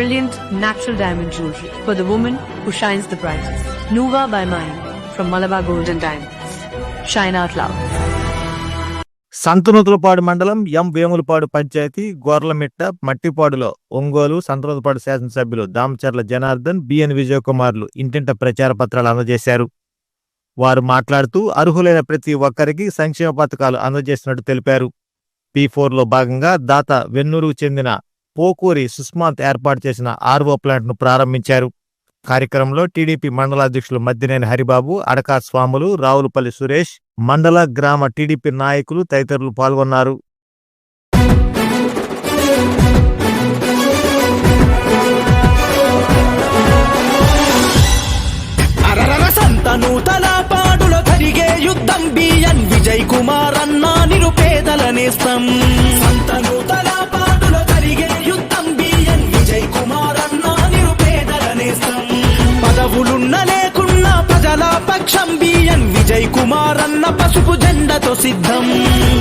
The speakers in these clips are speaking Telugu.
brilliant natural diamond jewelry for the woman who shines the brightest. Nuva by Mine from Malabar Golden Diamonds. Shine out loud. Santhanuthalapadu మండలం ఎం వేములపాడు పంచాయతీ గోర్లమిట్ట మట్టిపాడులో ఒంగోలు సంతనూతులపాడు శాసనసభ్యులు దామచర్ల జనార్దన్ బిఎన్ విజయకుమార్లు ఇంటింట ప్రచార పత్రాలు అందజేశారు వారు మాట్లాడుతూ అర్హులైన ప్రతి ఒక్కరికి సంక్షేమ పథకాలు అందజేసినట్టు తెలిపారు పి ఫోర్లో భాగంగా దాత వెన్నూరుకు చెందిన పోకూరి సుస్మాంత్ ఏర్పాటు చేసిన ఆర్వో ప్లాంట్ను ప్రారంభించారు. కార్యక్రమంలో టీడీపీ మండలాధ్యక్షులు మద్దినేని హరిబాబు అడకా స్వాములు రావులపల్లి సురేష్ మండల గ్రామ టీడీపీ నాయకులు తదితరులు పాల్గొన్నారు. యుద్ధం బిఎన్ విజయ్ కుమార్ అన్నా నిరుపేదల నేస్తం. పక్షం బిఎన్ విజయ్ కుమార్ అన్న పసుపు జెండతో సిద్ధం.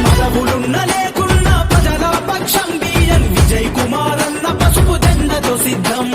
పదవులున్న లేకున్నా ప్రజల పక్షం బిఎన్ విజయ్ కుమార్ అన్న పసుపు జెండతో సిద్ధం.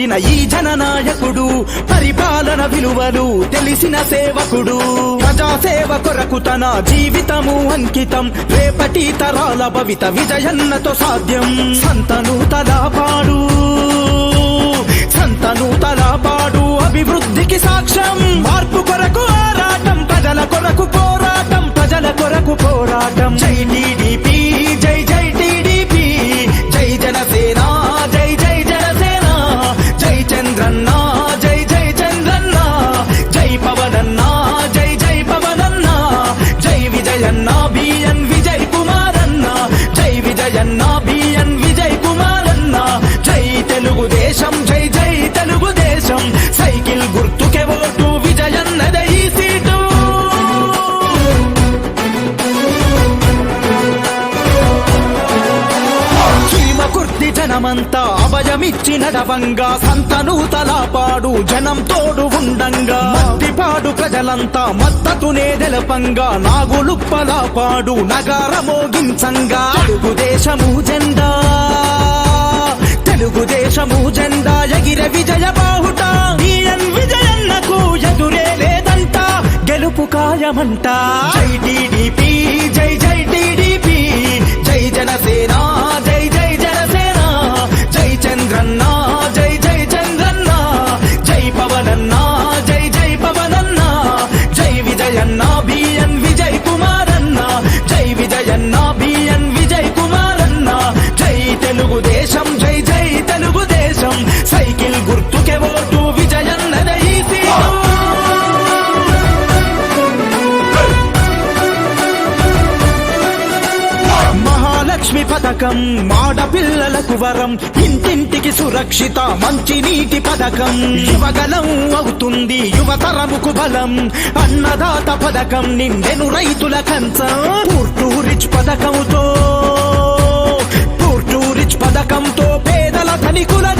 కోరిన ఈ జననాయకుడు పరిపాలన విలువలు తెలిసిన సేవకుడు. ప్రజాసేవ కొరకు తన జీవితము అంకితం రేపటి తరాల భవిత విజయన్నతో సాధ్యం. సంతను తలాపాడు సంతను తలాపాడు అభివృద్ధికి సాక్ష్యం. మార్పు కొరకు ఆరాటం ప్రజల కొరకు పోరాటం ప్రజల కొరకు పోరాటం. చైనీ అభయమిచ్చి నడవంగా సంతను తలాపాడు జనం తోడు ఉండంగా. మట్టిపాడు ప్రజలంతా మద్దతునే తెలపంగా నాగులుప్పలాపాడు నగార మోగించంగా. తెలుగుదేశము జెండా తెలుగుదేశము జెండా ఎగిర విజయ బాహుట. విజయన్నకు ఎదురే లేదంట గెలుపు ఖాయమంట. జై టీడీపీ జై జై టీడీపీ జై జనసేనా జై చంద్రన్న జై జై చంద్రన్న జై పవనన్న జై జై పవనన్న జై విజయన్న బిఎన్ విజయ్ కుమారన్న జై విజయన్న బిఎన్ పథకం. ఆడపిల్లలకు వరం. ఇంటింటికి సురక్షిత మంచి నీటి పథకం. యువగలం అవుతుంది యువతరముకు బలం. అన్నదాత పథకం నిండెను రైతుల కంచం. పూర్టూరిచ్ పథకంతో పూర్టూరిచ్ పథకంతో పేదల ధనికుల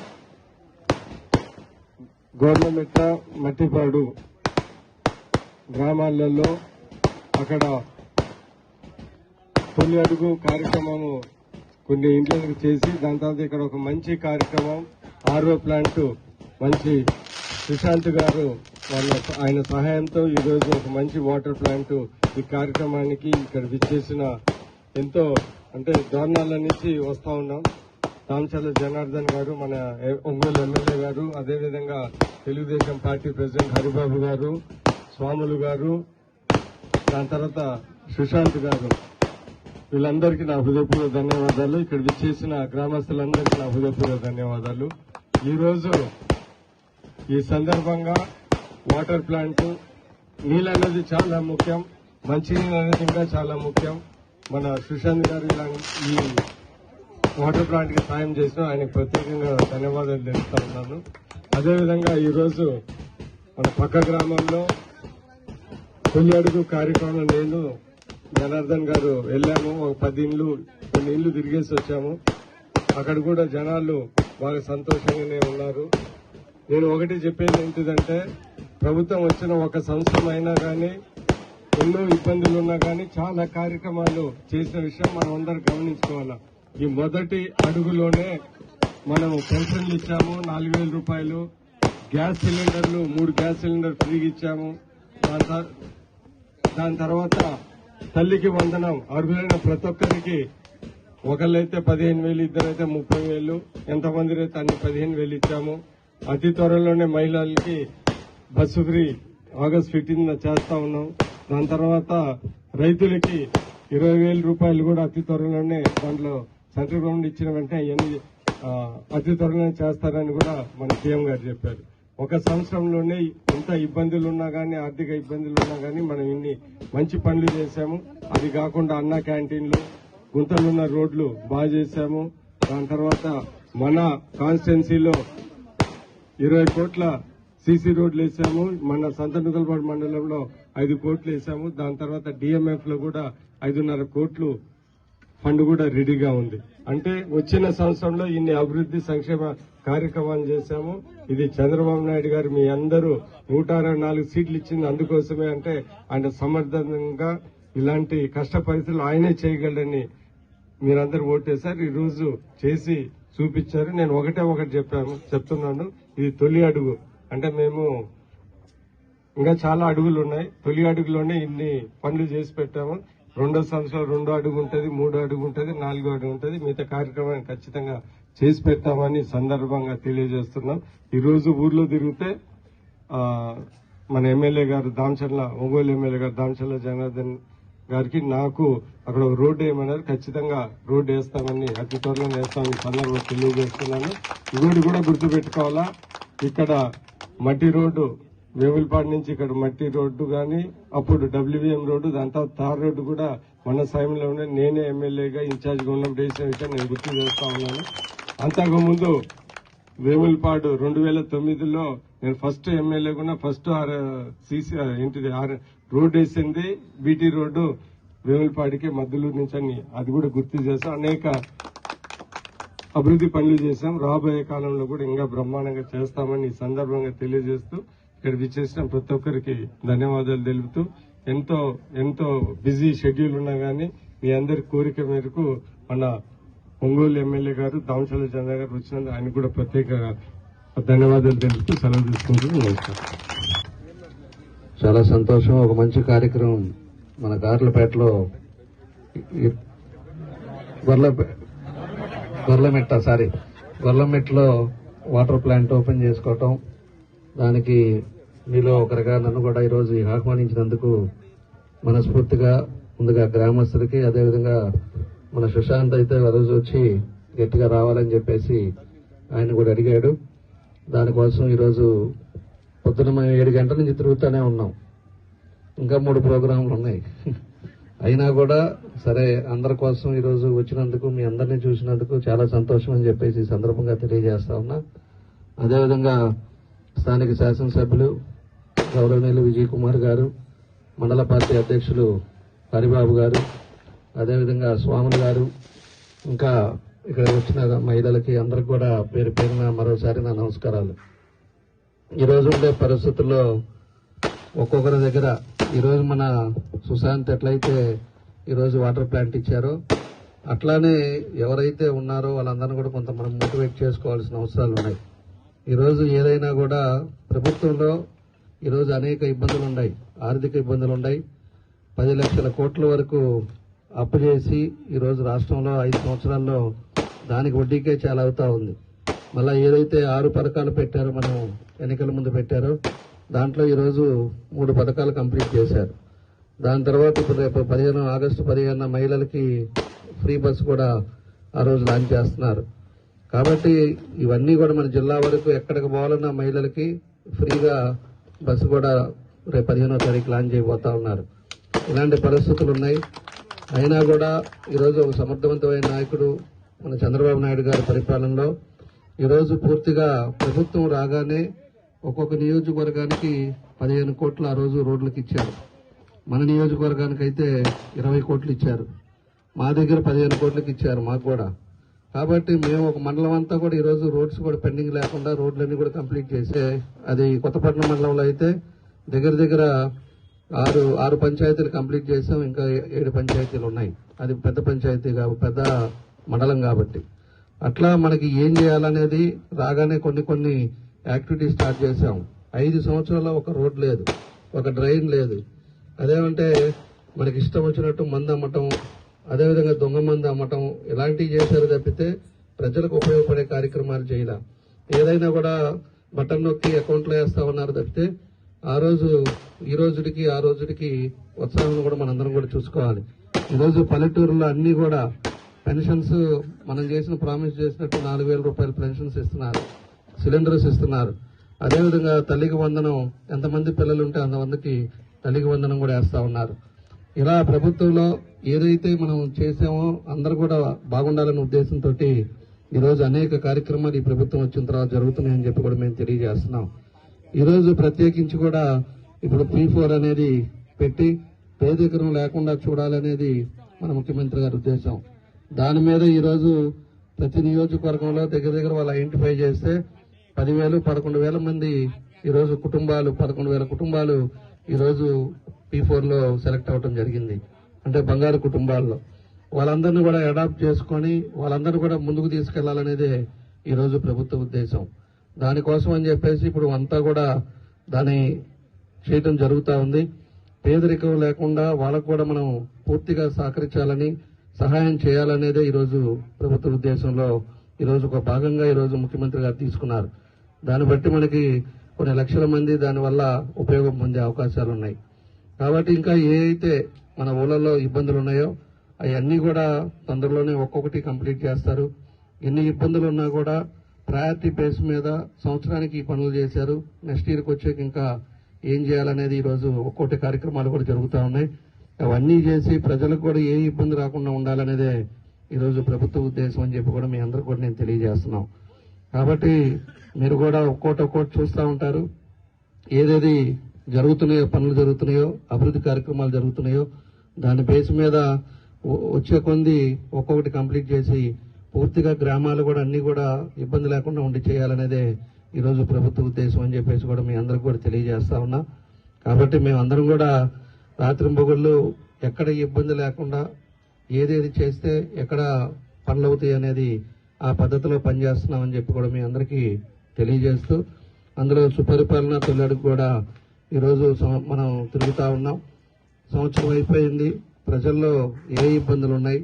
గవర్నమెంట్ మట్టిపాడు గ్రామాలలో అక్కడ తొలి అడుగు కార్యక్రమము కొన్ని ఇంట్లోకి చేసి దాని తర్వాత ఇక్కడ ఒక మంచి కార్యక్రమం ఆర్ఓ ప్లాంట్ మంచి సుశాంత్ గారు వాళ్ళ ఆయన సహాయంతో ఈరోజు ఒక మంచి వాటర్ ప్లాంట్ ఈ కార్యక్రమానికి ఇక్కడ విచ్చేసిన ఎంతో అంటే దోర్నాల నుంచి వస్తూ ఉన్నాం. రామచంద్ర జనార్దన్ గారు మన ఒంగోలు ఎమ్మెల్యే గారు అదేవిధంగా తెలుగుదేశం పార్టీ ప్రెసిడెంట్ హరిబాబు గారు స్వాములు గారు దాని తర్వాత సుశాంత్ గారు. వీళ్ళందరికీ నా హృదయపూర్వ ధన్యవాదాలు. ఇక్కడ విచ్చేసిన గ్రామస్తులందరికీ నా హృదయపూర్వ ధన్యవాదాలు. ఈరోజు ఈ సందర్భంగా వాటర్ ప్లాంట్ నీళ్ళు అనేది చాలా ముఖ్యం మంచినీళ్ళు అనేది ఇంకా చాలా ముఖ్యం. మన సుశాంత్ గారు ఈ వాటర్ ప్లాంట్కి సాయం చేసిన ఆయనకు ప్రత్యేకంగా ధన్యవాదాలు తెలుపుతా ఉన్నాను. అదేవిధంగా ఈరోజు మన పక్క గ్రామంలో తొలి అడుగు కార్యక్రమం నేను జనార్దన్ గారు వెళ్ళాము. ఒక పది ఇండ్లు కొన్ని ఇండ్లు తిరిగేసి వచ్చాము. అక్కడ కూడా జనాలు బాగా సంతోషంగానే ఉన్నారు. నేను ఒకటి చెప్పేది ఏంటిదంటే ప్రభుత్వం వచ్చిన ఒక సంవత్సరం అయినా కానీ ఎన్నో ఇబ్బందులు ఉన్నా కానీ చాలా కార్యక్రమాలు చేసిన విషయం మనం అందరం గమనించుకోవాలి. ఈ మొదటి అడుగులోనే మనం పెన్షన్లు ఇచ్చాము నాలుగు వేల రూపాయలు. గ్యాస్ సిలిండర్లు మూడు గ్యాస్ సిలిండర్ ఫ్రీగా ఇచ్చాము. దాని దాని తర్వాత తల్లికి వందనం అర్హులైన ప్రతి ఒక్కరికి ఒకళ్ళైతే పదిహేను వేలు ఇద్దరైతే ముప్పై వేలు. ఎంతమంది అయితే అన్ని పదిహేను వేలు ఇచ్చాము. అతి త్వరలోనే మహిళలకి బస్సు ఫ్రీ ఆగస్ట్ ఫిఫ్టీన్ చేస్తా ఉన్నాం. దాని తర్వాత రైతులకి ఇరవై వేల రూపాయలు కూడా అతి త్వరలోనే దాంట్లో సెంట్రల్ గవర్నమెంట్ ఇచ్చిన వెంటనే అవన్నీ అతి త్వరలో చేస్తారని కూడా మన సీఎం గారు చెప్పారు. ఒక సంవత్సరంలోనే ఎంత ఇబ్బందులు ఉన్నా కానీ ఆర్థిక ఇబ్బందులు ఉన్నా కానీ మనం ఇన్ని మంచి పనులు చేశాము. అది కాకుండా అన్న క్యాంటీన్లు గుంతలున్న రోడ్లు బాగా చేశాము. దాని తర్వాత మన కాన్స్టిట్యున్సీలో ఇరవై కోట్ల సీసీ రోడ్లు వేసాము. మన సంతనూతలపాడు మండలంలో ఐదు కోట్లు వేసాము. దాని తర్వాత డిఎంఎఫ్లో కూడా ఐదున్నర కోట్లు ఫండ్ కూడా రెడీగా ఉంది. అంటే వచ్చిన సంవత్సరంలో ఇన్ని అభివృద్ధి సంక్షేమ కార్యక్రమాలు చేశాము. ఇది చంద్రబాబు నాయుడు గారు మీ అందరూ నూట అరవై నాలుగు సీట్లు ఇచ్చింది. అందుకోసమే అంటే ఆయన సమర్థంగా ఇలాంటి కష్ట పరిస్థితులు ఆయనే చేయగలరని మీరందరూ ఓటేశారు. ఈ రోజు చేసి చూపించారు. నేను ఒకటే ఒకటి చెప్పాను చెప్తున్నాను. ఇది తొలి అడుగు. అంటే మేము ఇంకా చాలా అడుగులు ఉన్నాయి. తొలి అడుగులోనే ఇన్ని పనులు చేసి పెట్టాము. రెండో సంవత్సరం రెండో అడుగు ఉంటుంది మూడో అడుగు ఉంటుంది నాలుగో అడుగు ఉంటుంది. మిగతా కార్యక్రమాన్ని ఖచ్చితంగా చేసి పెట్టామని సందర్భంగా తెలియజేస్తున్నాం. ఈరోజు ఊర్లో తిరిగితే మన ఎమ్మెల్యే గారు దామచర్ల ఒంగోలు ఎమ్మెల్యే గారు దామచర్ల జనార్దన్ గారికి నాకు అక్కడ రోడ్డు వేయమన్నారు. ఖచ్చితంగా రోడ్డు వేస్తామని అతి త్వరలో వేస్తామని సందర్భంగా తెలియజేస్తున్నాను. ఇవి కూడా గుర్తుపెట్టుకోవాలా? ఇక్కడ మట్టి రోడ్డు వేవులపాడు నుంచి ఇక్కడ మట్టి రోడ్డు గాని అప్పుడు డబ్ల్యూబీఎం రోడ్డు దాంతో తార్ రోడ్డు కూడా మన సమయంలోనే నేనే ఎమ్మెల్యేగా ఇన్ఛార్జ్గా ఉన్నప్పుడు వేసిన విషయం నేను గుర్తు చేస్తా ఉన్నాను. అంతకుముందు వేములపాడు రెండు వేల తొమ్మిదిలో నేను ఫస్ట్ ఎమ్మెల్యే కూడా ఫస్ట్ సీసీ ఏంటిది ఆర్ రోడ్డు వేసింది బీటీ రోడ్డు వేములపాడికి మద్దలూరు నుంచి అని. అది కూడా గుర్తు చేస్తాం. అనేక అభివృద్ధి పనులు చేశాం. రాబోయే కాలంలో కూడా ఇంకా బ్రహ్మాండంగా చేస్తామని ఈ సందర్భంగా తెలియజేస్తూ ఇక్కడ విచ్చేసిన ప్రతి ఒక్కరికి ధన్యవాదాలు తెలుపుతూ ఎంతో ఎంతో బిజీ షెడ్యూల్ ఉన్నా గానీ మీ అందరి కోరిక మేరకు మన ఒంగోలు ఎమ్మెల్యే గారు దామచల చంద్ర గారు వచ్చినందుకు ఆయన కూడా ప్రత్యేక ధన్యవాదాలు తెలుపుతూ సెలవు తీసుకుంటూ చాలా సంతోషం. ఒక మంచి కార్యక్రమం మన గార్లపేటలో ఈ- గొర్ల గొర్లమెట్ట సారీ గొర్లమెట్టలో వాటర్ ప్లాంట్ ఓపెన్ చేసుకోవటం దానికి మీలో ఒకరిగా నన్ను కూడా ఈరోజు ఆహ్వానించినందుకు మనస్ఫూర్తిగా ముందుగా గ్రామస్తులకి అదేవిధంగా మన సుశాంత్ అయితే ఆ రోజు వచ్చి గట్టిగా రావాలని చెప్పేసి ఆయన కూడా అడిగాడు. దానికోసం ఈరోజు పొద్దున మేము ఏడు గంటల నుంచి తిరుగుతూనే ఉన్నాం. ఇంకా మూడు ప్రోగ్రాంలు ఉన్నాయి. అయినా కూడా సరే అందరి కోసం ఈరోజు వచ్చినందుకు మీ అందరినీ చూసినందుకు చాలా సంతోషం అని చెప్పేసి ఈ సందర్భంగా తెలియజేస్తా ఉన్నా. అదేవిధంగా స్థానిక శాసనసభ్యులు గౌరవనీయులు విజయ్ కుమార్ గారు మండల పార్టీ అధ్యక్షులు హరిబాబు గారు అదేవిధంగా స్వాములు గారు ఇంకా ఇక్కడ వచ్చిన మహిళలకి అందరికి కూడా పేరు పేరున మరోసారి నా నమస్కారాలు. ఈరోజు ఉండే పరిస్థితుల్లో ఒక్కొక్కరి దగ్గర ఈరోజు మన సుశాంత్ ఎట్లయితే ఈరోజు వాటర్ ప్లాంట్ ఇచ్చారో అట్లానే ఎవరైతే ఉన్నారో వాళ్ళందరినీ కూడా కొంత మనం మోటివేట్ చేసుకోవాల్సిన అవసరాలు ఉన్నాయి. ఈరోజు ఏదైనా కూడా ప్రభుత్వంలో ఈరోజు అనేక ఇబ్బందులు ఉన్నాయి. ఆర్థిక ఇబ్బందులు ఉన్నాయి. పది లక్షల కోట్ల వరకు అప్పు చేసి ఈరోజు రాష్ట్రంలో ఐదు సంవత్సరాల్లో దానికి వడ్డీకే చాలా అవుతా ఉంది. మళ్ళా ఏదైతే ఆరు పథకాలు పెట్టారో మనం ఎన్నికల ముందు పెట్టారో దాంట్లో ఈరోజు మూడు పథకాలు కంప్లీట్ చేశారు. దాని తర్వాత ఇప్పుడు రేపు పదిహేను ఆగస్టు పదిహేను మహిళలకి ఫ్రీ బస్సు కూడా ఆ రోజు లాంచ్ చేస్తున్నారు. కాబట్టి ఇవన్నీ కూడా మన జిల్లా వరకు ఎక్కడికి పోవాలన్నా మహిళలకి ఫ్రీగా బస్సు కూడా రేపు పదిహేనో తారీఖు లాంచ్ చేయబోతా ఉన్నారు. ఇలాంటి పరిస్థితులు ఉన్నాయి. అయినా కూడా ఈరోజు ఒక సమర్థవంతమైన నాయకుడు మన చంద్రబాబు నాయుడు గారి పరిపాలనలో ఈరోజు పూర్తిగా ప్రభుత్వం రాగానే ఒక్కొక్క నియోజకవర్గానికి పదిహేను కోట్లు ఆ రోజు రోడ్లకు ఇచ్చారు. మన నియోజకవర్గానికి అయితే ఇరవై కోట్లు ఇచ్చారు. మా దగ్గర పదిహేను కోట్లకి ఇచ్చారు మాకు కూడా. కాబట్టి మేము ఒక మండలం అంతా కూడా ఈరోజు రోడ్స్ కూడా పెండింగ్ లేకుండా రోడ్లన్నీ కూడా కంప్లీట్ చేసే అది కొత్తపట్నం మండలంలో అయితే దగ్గర దగ్గర ఆరు ఆరు పంచాయతీలు కంప్లీట్ చేసాం. ఇంకా ఏడు పంచాయతీలు ఉన్నాయి. అది పెద్ద పంచాయతీ కాబట్టి పెద్ద మండలం కాబట్టి. అట్లా మనకి ఏం చేయాలనేది రాగానే కొన్ని కొన్ని యాక్టివిటీస్ స్టార్ట్ చేసాం. ఐదు సంవత్సరాల్లో ఒక రోడ్ లేదు. ఒక డ్రైన్ లేదు. అదేమంటే మనకి ఇష్టం వచ్చినట్టు మందు అమ్మటం అదేవిధంగా దొంగ మంది అమ్మటం ఇలాంటివి చేశారు తప్పితే ప్రజలకు ఉపయోగపడే కార్యక్రమాలు చేయాల. ఏదైనా కూడా బటన్ నొక్కి అకౌంట్లో వేస్తా ఉన్నారు తప్పితే ఆ రోజు ఈ రోజుడికి ఆ రోజుడికి ఉత్సాహం కూడా మనందరం కూడా చూసుకోవాలి. ఈరోజు పల్లెటూరులో అన్ని కూడా పెన్షన్స్ మనం చేసిన ప్రామిస్ చేసినట్టు నాలుగు వేల రూపాయల పెన్షన్స్ ఇస్తున్నారు. సిలిండర్స్ ఇస్తున్నారు. అదేవిధంగా తల్లికి వందనం ఎంతమంది పిల్లలు ఉంటే అంతమందికి తల్లికి వందనం కూడా వేస్తూ ఉన్నారు. ఇలా ప్రభుత్వంలో ఏదైతే మనం చేసామో అందరూ కూడా బాగుండాలనే ఉద్దేశంతో ఈరోజు అనేక కార్యక్రమాలు ఈ ప్రభుత్వం వచ్చిన తర్వాత జరుగుతున్నాయని చెప్పి కూడా మేము తెలియజేస్తున్నాం. ఈరోజు ప్రత్యేకించి కూడా ఇప్పుడు పీ ఫోర్ అనేది పెట్టి పేదరికం లేకుండా చూడాలనేది మన ముఖ్యమంత్రి గారి ఉద్దేశం. దాని మీద ఈరోజు ప్రతి నియోజకవర్గంలో దగ్గర దగ్గర వాళ్ళు ఐడెంటిఫై చేస్తే పదివేలు పదకొండు వేల మంది ఈరోజు కుటుంబాలు పదకొండు వేల కుటుంబాలు ఈరోజు పీ ఫోర్లో సెలెక్ట్ అవ్వడం జరిగింది. అంటే బంగారు కుటుంబాల్లో. వాళ్ళందరినీ కూడా అడాప్ట్ చేసుకొని వాళ్ళందరినీ కూడా ముందుకు తీసుకెళ్ళాలనేదే ఈరోజు ప్రభుత్వ ఉద్దేశం. దానికోసం అని చెప్పేసి ఇప్పుడు అంతా కూడా దాన్ని చేయటం జరుగుతూ ఉంది. పేదరికం లేకుండా వాళ్ళకు కూడా మనం పూర్తిగా సహకరించాలని సహాయం చేయాలనేదే ఈరోజు ప్రభుత్వ ఉద్దేశంలో ఈరోజు ఒక భాగంగా ఈరోజు ముఖ్యమంత్రి గారు తీసుకున్నారు. దాన్ని బట్టి మనకి కొన్ని లక్షల మంది దానివల్ల ఉపయోగం పొందే అవకాశాలు ఉన్నాయి కాబట్టి ఇంకా ఏ అయితే మన ఊళ్ళలో ఇబ్బందులు ఉన్నాయో అవన్నీ కూడా తొందరలోనే ఒక్కొక్కటి కంప్లీట్ చేస్తారు. ఎన్ని ఇబ్బందులు ఉన్నా కూడా ప్రయారిటీ బేస్ మీద సంవత్సరానికి ఈ పనులు చేశారు. నెక్స్ట్ ఇయర్కి వచ్చాక ఇంకా ఏం చేయాలనేది ఈరోజు ఒక్కొక్కటి కార్యక్రమాలు కూడా జరుగుతూ ఉన్నాయి. అవన్నీ చేసి ప్రజలకు కూడా ఏ ఇబ్బంది రాకుండా ఉండాలనేదే ఈరోజు ప్రభుత్వ ఉద్దేశం అని చెప్పి కూడా మీ అందరికి కూడా నేను తెలియజేస్తున్నాం. కాబట్టి మీరు కూడా ఒక్కోటి ఒక్కోటి చూస్తూ ఉంటారు. ఏదేది జరుగుతున్నాయో పనులు జరుగుతున్నాయో అభివృద్ధి కార్యక్రమాలు జరుగుతున్నాయో దాని బేస్ మీద వచ్చే కొంది ఒక్కొక్కటి కంప్లీట్ చేసి పూర్తిగా గ్రామాలు కూడా అన్నీ కూడా ఇబ్బంది లేకుండా ఉండి చేయాలనేదే ఈరోజు ప్రభుత్వ ఉద్దేశం అని చెప్పేసి కూడా మీ అందరికి కూడా తెలియజేస్తా ఉన్నా. కాబట్టి మేము అందరం కూడా రాత్రింబొగుళ్ళు ఎక్కడ ఇబ్బంది లేకుండా ఏదేది చేస్తే ఎక్కడ పనులు అవుతాయి అనేది ఆ పద్ధతిలో పనిచేస్తున్నామని చెప్పి కూడా మీ అందరికీ తెలియజేస్తూ అందులో సుపరిపాలన తొలడికి కూడా ఈరోజు మనం తిరుగుతూ ఉన్నాం. సంవత్సరం అయిపోయింది. ప్రజల్లో ఏ ఇబ్బందులు ఉన్నాయి?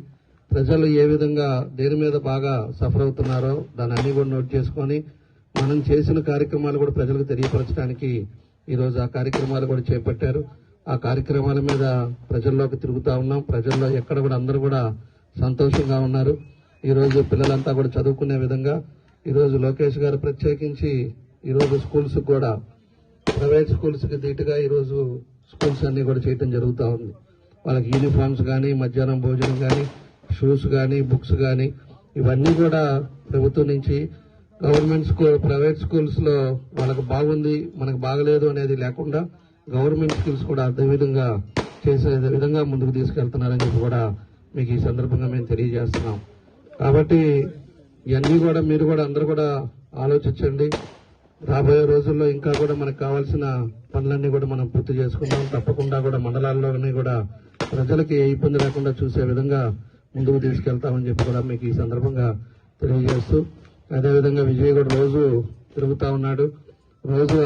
ప్రజలు ఏ విధంగా దేని మీద బాగా సఫర్ అవుతున్నారో దాన్ని అన్ని కూడా నోట్ చేసుకొని మనం చేసిన కార్యక్రమాలు కూడా ప్రజలకు తెలియపరచడానికి ఈరోజు ఆ కార్యక్రమాలు కూడా చేపట్టారు. ఆ కార్యక్రమాల మీద ప్రజల్లోకి తిరుగుతూ ఉన్నాం. ప్రజల్లో ఎక్కడ కూడా అందరూ కూడా సంతోషంగా ఉన్నారు. ఈరోజు పిల్లలంతా కూడా చదువుకునే విధంగా ఈరోజు లోకేష్ గారు ప్రత్యేకించి ఈరోజు స్కూల్స్ కూడా ప్రైవేట్ స్కూల్స్కి ధీటుగా ఈరోజు స్కూల్స్ అన్ని కూడా చేయటం జరుగుతూ ఉంది. వాళ్ళకి యూనిఫామ్స్ కానీ మధ్యాహ్నం భోజనం కానీ షూస్ కానీ బుక్స్ కానీ ఇవన్నీ కూడా ప్రభుత్వం నుంచి గవర్నమెంట్ స్కూల్ ప్రైవేట్ స్కూల్స్లో వాళ్ళకి బాగుంది మనకు బాగలేదు అనేది లేకుండా గవర్నమెంట్ స్కూల్స్ కూడా అదే విధంగా చేసే విధంగా ముందుకు తీసుకెళ్తున్నారని చెప్పి కూడా మీకు ఈ సందర్భంగా మేము తెలియజేస్తున్నాం. కాబట్టి ఇవన్నీ కూడా మీరు కూడా అందరూ కూడా ఆలోచించండి. రాబోయే రోజుల్లో ఇంకా కూడా మనకు కావాల్సిన పనులన్నీ కూడా మనం పూర్తి చేసుకుందాం. తప్పకుండా కూడా మండలాల్లోనే కూడా ప్రజలకి ఏ ఇబ్బంది లేకుండా చూసే విధంగా ముందుకు తీసుకెళ్తామని చెప్పి కూడా మీకు ఈ సందర్భంగా తెలియజేస్తూ అదేవిధంగా విజయ్ కూడా రోజు తిరుగుతూ ఉన్నాడు. రోజు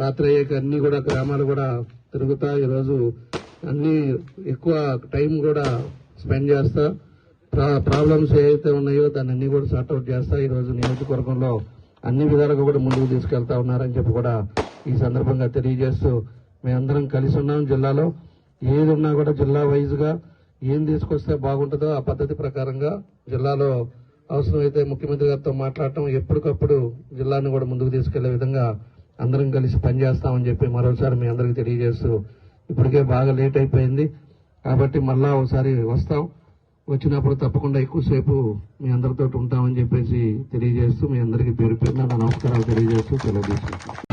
రాత్రి అయ్యాక అన్ని కూడా గ్రామాలు కూడా తిరుగుతా ఈ రోజు అన్ని ఎక్కువ టైం కూడా స్పెండ్ చేస్తా. ప్రా- ప్రాబ్లమ్స్ ఏవైతే ఉన్నాయో దాన్ని అన్ని కూడా సార్ట్అవుట్ చేస్తా. ఈ రోజు నియోజకవర్గంలో అన్ని విధాలుగా కూడా ముందుకు తీసుకెళ్తా ఉన్నారని చెప్పి కూడా ఈ సందర్భంగా తెలియజేస్తూ మేమందరం కలిసి ఉన్నాం జిల్లాలో. ఏది ఉన్నా కూడా జిల్లా వైజ్గా ఏం తీసుకొస్తే బాగుంటుందో ఆ పద్ధతి ప్రకారంగా జిల్లాలో అవసరమైతే ముఖ్యమంత్రి గారితో మాట్లాడటం ఎప్పటికప్పుడు జిల్లాను కూడా ముందుకు తీసుకెళ్ళే విధంగా అందరం కలిసి పనిచేస్తామని చెప్పి మరోసారి మీ అందరికి తెలియజేస్తూ ఇప్పటికే బాగా లేట్ అయిపోయింది. కాబట్టి మళ్ళా ఒకసారి వస్తాం. వచ్చినప్పుడు తప్పకుండా ఎక్కువసేపు మీ అందరితో ఉంటామని చెప్పేసి తెలియజేస్తూ మీ అందరికీ పేరు పేరున నా నమస్కారాలు తెలియజేస్తూ తెలియజేస్తున్నాను